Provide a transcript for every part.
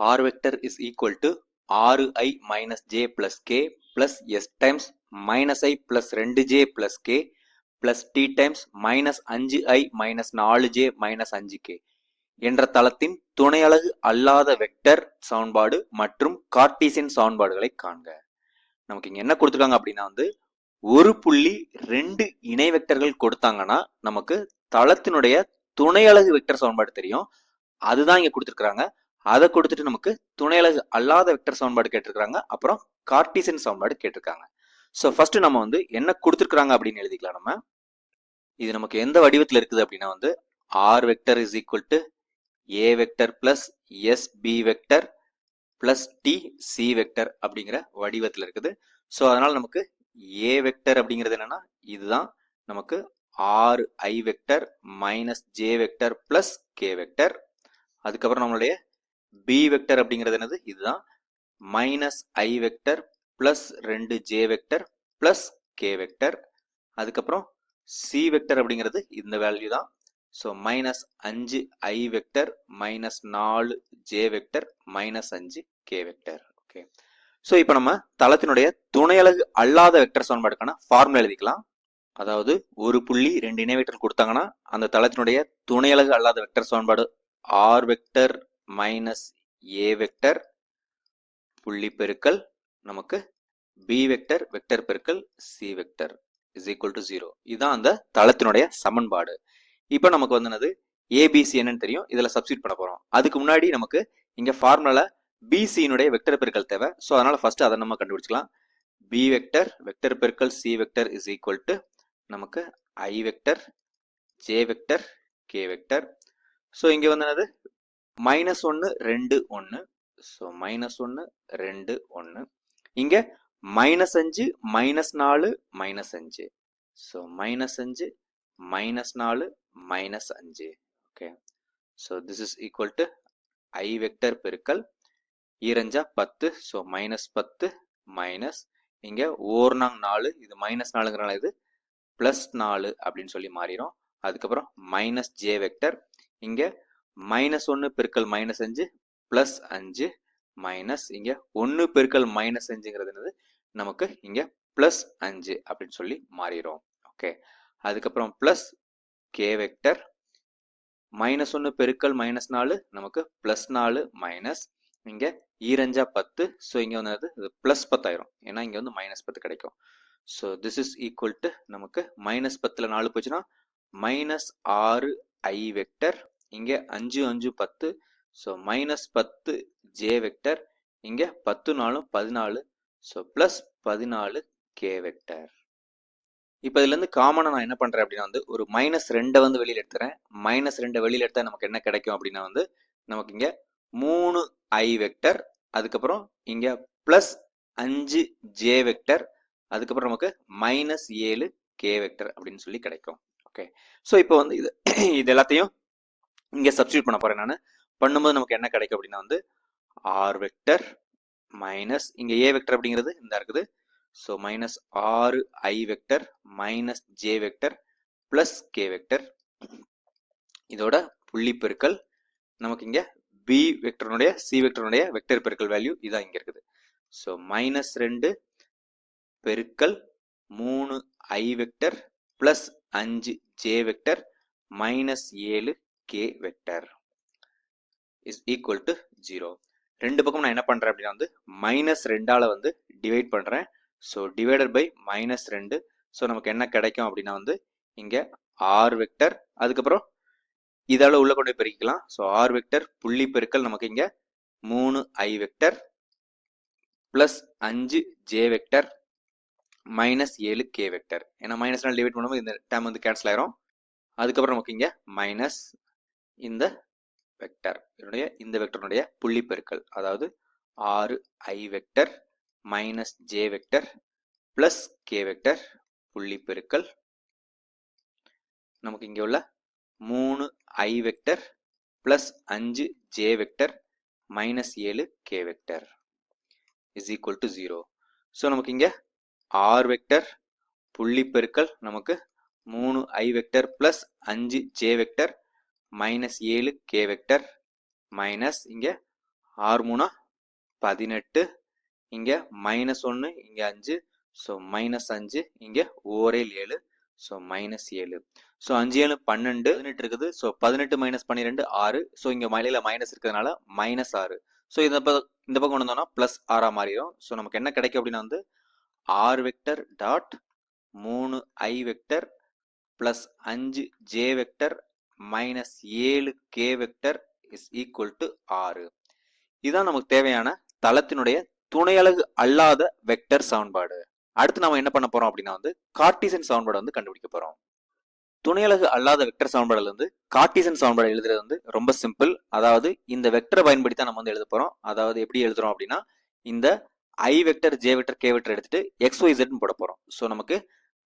R vector is equal to ஆறு I minus J plus K plus S times minus I plus ரெண்டு J plus K plus T times minus அஞ்சு I minus நாலு J minus அஞ்சு K என்ற தளத்தின் துணையலகு அல்லாத vector சமன்பாடு மற்றும் கார்டீசியன் சமன்பாடுகளை காண்க. நமக்கு இங்க என்ன கொடுத்துருக்காங்க அப்படின்னா வந்து ஒரு புள்ளி ரெண்டு இணை வெக்டர்கள் கொடுத்தாங்கன்னா நமக்கு தளத்தினுடைய துணையலகு வெக்டர் சமன்பாடு தெரியும். அதுதான் இங்க கொடுத்துருக்காங்க அதை கொடுத்துட்டு நமக்கு துணையலகு அல்லாத வெக்டர் சமன்பாடு கேட்டிருக்காங்க அப்புறம் கார்ட்டீசியன் சமன்பாடு கேட்டிருக்காங்க. ஸோ ஃபர்ஸ்ட் நம்ம வந்து என்ன கொடுத்துருக்குறாங்க அப்படின்னு எழுதிக்கலாம் நம்ம. இது நமக்கு எந்த வடிவத்தில் இருக்குது அப்படின்னா வந்து R vector is equal to A vector plus S B vector plus T C vector அப்படிங்கிற வடிவத்தில் இருக்குது. ஸோ அதனால் நமக்கு ஏ வெக்டர் அப்படிங்கிறது என்னன்னா இதுதான் நமக்கு ஆறு I vector minus J vector plus K vector அதுக்கப்புறம் நம்மளுடைய பி வெக்டர் அப்படிங்கிறது என்னது? இதுதான் மைனஸ் ஐ வெக்டர் பிளஸ் ரெண்டு J vector plus K vector அதுக்கப்புறம் சி வெக்டர் அப்படிங்கிறது இந்த வேல்யூ தான். ஸோ மைனஸ் அஞ்சு ஐ வெக்டர் மைனஸ் நாலு ஜே வெக்டர் மைனஸ் அஞ்சு கே வெக்டர் ஓகே ஸோ இப்போ நம்ம தளத்தினுடைய துணையலகு அல்லாத வெக்டர் சமன்பாடுக்கான ஃபார்முலா எழுதிக்கலாம். அதாவது ஒரு புள்ளி ரெண்டு இணை வெக்டர் கொடுத்தாங்கன்னா அந்த தளத்தினுடைய துணையலகு அல்லாத வெக்டர் சமன்பாடு R vector minus A vector புள்ளி பெருக்கல் நமக்கு பி வெக்டர் வெக்டர் பெருக்கல் C vector is equal to zero இதுதான் அந்த தளத்தினுடைய சமன்பாடு. இப்போ நமக்கு வந்தது ஏபிசி என்னன்னு தெரியும். இதில் சப்ஸ்டியூட் பண்ண போகிறோம் அதுக்கு முன்னாடி நமக்கு இங்கே ஃபார்முலாவில் பிசியினுடைய வெக்டர் பெருக்கல் தேவை. ஸோ அதனால் ஃபஸ்ட்டு அதை நம்ம கண்டுபிடிச்சிக்கலாம். பி வெக்டர் வெக்டர் பெருக்கல் C vector is equal to நமக்கு I vector J vector K vector so இங்கே வந்து என்னது மைனஸ் ஒன்று ரெண்டு ஒன்று ஸோ மைனஸ் ஒன்று ரெண்டு ஒன்று இங்கே மைனஸ் அஞ்சு மைனஸ் நாலு மைனஸ் அஞ்சு. ஸோ மைனஸ் அஞ்சு மைனஸ் நாலு மைனஸ் அஞ்சு. Okay so this is equal to I vector பெருக்கல். ஈரஞ்சா பத்து. ஸோ மைனஸ் பத்து மைனஸ் இங்கே ஓர்னாங் நாலு. இது மைனஸ் நாலுங்கிறனால இது ப்ளஸ் நாலு அப்படின்னு சொல்லி மாறிடும் அதுக்கப்புறம் மைனஸ் ஜே வெக்டர் இங்கே மைனஸ் ஒன்று பெருக்கல் மைனஸ் அஞ்சு ப்ளஸ் அஞ்சு மைனஸ் இங்கே ஒன்று பெருக்கல் மைனஸ் அஞ்சுங்கிறது என்னது? நமக்கு இங்கே ப்ளஸ் அஞ்சு அப்படின்னு சொல்லி மாறிடும் ஓகே அதுக்கப்புறம் ப்ளஸ் கே வெக்டர் மைனஸ் ஒன்று பெருக்கல் மைனஸ் நாலு நமக்கு ப்ளஸ் நாலு மைனஸ் இங்கே ஈரஞ்சா பத்து ஸோ இங்கே வந்து இது ப்ளஸ் பத்தாயிரும் ஏன்னா இங்கே வந்து மைனஸ் பத்து கிடைக்கும். So this is equal to நமக்கு மைனஸ் பத்தில் நாலு போச்சுன்னா மைனஸ் ஆறு ஐ வெக்டர் இங்கே அஞ்சு அஞ்சு பத்து. ஸோ மைனஸ் பத்து ஜே வெக்டர் இங்கே பத்து நாலும் பதினாலு. ஸோ ப்ளஸ் பதினாலு கே வெக்டர் இப்போ இதுலேருந்து காமனாக நான் என்ன பண்ணுறேன் அப்படின்னா வந்து ஒரு மைனஸ் ரெண்டை வந்து வெளியில் எடுத்துறேன். மைனஸ் ரெண்டை வெளியில் எடுத்தால் நமக்கு என்ன கிடைக்கும் அப்படின்னா வந்து நமக்கு இங்கே மூணு ஐ வெக்டர் அதுக்கப்புறம் இங்கே ப்ளஸ் அஞ்சு ஜே வெக்டர் அதுக்கப்புறம் நமக்கு மைனஸ் ஏழு கே வெக்டர் அப்படின்னு சொல்லி கிடைக்கும். ஓகே ஸோ இப்போ வந்து இது இது எல்லாத்தையும் இங்கே சப்ஸ்டியூட் பண்ண போகிறேன் நான். பண்ணும்போது நமக்கு என்ன கிடைக்கும் அப்படின்னா வந்து ஆர் வெக்டர் மைனஸ் இங்கே ஏ வெக்டர் அப்படிங்கிறது இந்த இருக்குது. ஸோ மைனஸ் ஆறு I vector minus J vector plus K vector இதோட புள்ளி பெருக்கல் நமக்கு இங்கே பி வெக்டர்னுடைய சி வெக்டர்னுடைய வெக்டர் பெருக்கல் வேல்யூ இதான் இங்கே இருக்குது. ஸோ மைனஸ் ரெண்டு பெருக்கல் மூணு ஐ வெக்டர் ப்ளஸ் அஞ்சு ஜே வெக்டர் மைனஸ் ஏழு K vector is equal to zero ரெண்டு பக்கம் நான் என்ன பண்ணுறேன் அப்படின்னா வந்து மைனஸ் ரெண்டால் வந்து டிவைட் பண்ணுறேன் ஸோ டிவைடட் பை மைனஸ் ரெண்டு. ஸோ நமக்கு என்ன கிடைக்கும் அப்படின்னா வந்து இங்கே ஆர் வெக்டர் அதுக்கப்புறம் இதால் உள்ள கொண்டு போய் பெருக்கிக்கலாம். ஸோ ஆர் வெக்டர் புள்ளி பெருக்கல் நமக்கு இங்கே மூணு ஐ வெக்டர் ப்ளஸ் அஞ்சு ஜே வெக்டர் மைனஸ் ஏழு கே வெக்டர் ஏன்னா மைனஸ்னால் டிவைட் பண்ணும்போது இந்த டேம் வந்து கேன்சல் ஆயிரும். அதுக்கப்புறம் நமக்கு இங்கே மைனஸ் இந்த வெக்டர் இதனுடைய இந்த வெக்டருடைய புள்ளி பெருக்கல். அதாவது ஆறு I vector minus J vector plus K vector புள்ளி பெருக்கல். நமக்கு இங்கே உள்ள மூணு ஐ வெக்டர் பிளஸ் அஞ்சு ஜே வெக்டர் மைனஸ் ஏழு K vector is equal to zero so நமக்கு இங்கே ஆர் வெக்டர் புள்ளி பெருக்கல். நமக்கு மூணு ஐ வெக்டர் பிளஸ் அஞ்சு ஜே வெக்டர் மைனஸ் ஏழு கே வெக்டர் மைனஸ் இங்கே ஆறு மூணா பதினெட்டு இங்கே மைனஸ் ஒன்று இங்கே அஞ்சு ஸோ மைனஸ் அஞ்சு இங்கே ஓரேல் ஏழு ஸோ மைனஸ் ஏழு. ஸோ அஞ்சு ஏழு பன்னெண்டு பதினெட்டு இருக்குது ஸோ பதினெட்டு மைனஸ் பன்னிரெண்டு ஆறு ஸோ இங்கே மலையில் மைனஸ் இருக்கிறதுனால மைனஸ் ஆறு. ஸோ இந்த பக்கம் இந்த பக்கம் கொண்டு வந்தோம்னா ப்ளஸ் ஆறாக மாறிடும். ஸோ நமக்கு என்ன கிடைக்கும் அப்படின்னா வந்து ஆறு வெக்டர் டாட் மூணு ஐ வெக்டர் ப்ளஸ் அஞ்சு ஜே வெக்டர் மைனஸ் ஏழு K vector is equal to ஆறு. இதுதான் நமக்கு தேவையான தளத்தினுடைய துணையலகு அல்லாத வெக்டர் சமன்பாடு. அடுத்து நம்ம என்ன பண்ண போறோம் அப்படின்னா வந்து கார்டீசன் சமன்பாடு வந்து கண்டுபிடிக்க போறோம். துணையலகு அல்லாத வெக்டர் சமன்பாடுல இருந்து கார்டீசன் சமன்பாடு எழுதுறது வந்து ரொம்ப சிம்பிள் அதாவது இந்த வெக்டரை பயன்படுத்தி தான் நம்ம வந்து எழுத போறோம். அதாவது எப்படி எழுதுறோம் அப்படின்னா இந்த I vector J vector K vector எடுத்துட்டு எக்ஸ் ஒய் ஜெட்னு போட போறோம். ஸோ நமக்கு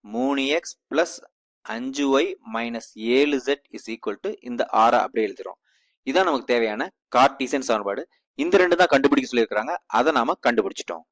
மூணு எக்ஸ் பிளஸ் அஞ்சு ஒய் மைனஸ் ஏழு ஜெட் இஸ் ஈக்குவல் டு இந்த ஆறை அப்படியே எழுதுறோம் இதான் நமக்கு தேவையான கார்டீசன் சமன்பாடு. இந்த ரெண்டு தான் கண்டுபிடிக்க சொல்லியிருக்கிறாங்க. அதை நாம கண்டுபிடிச்சிட்டோம்.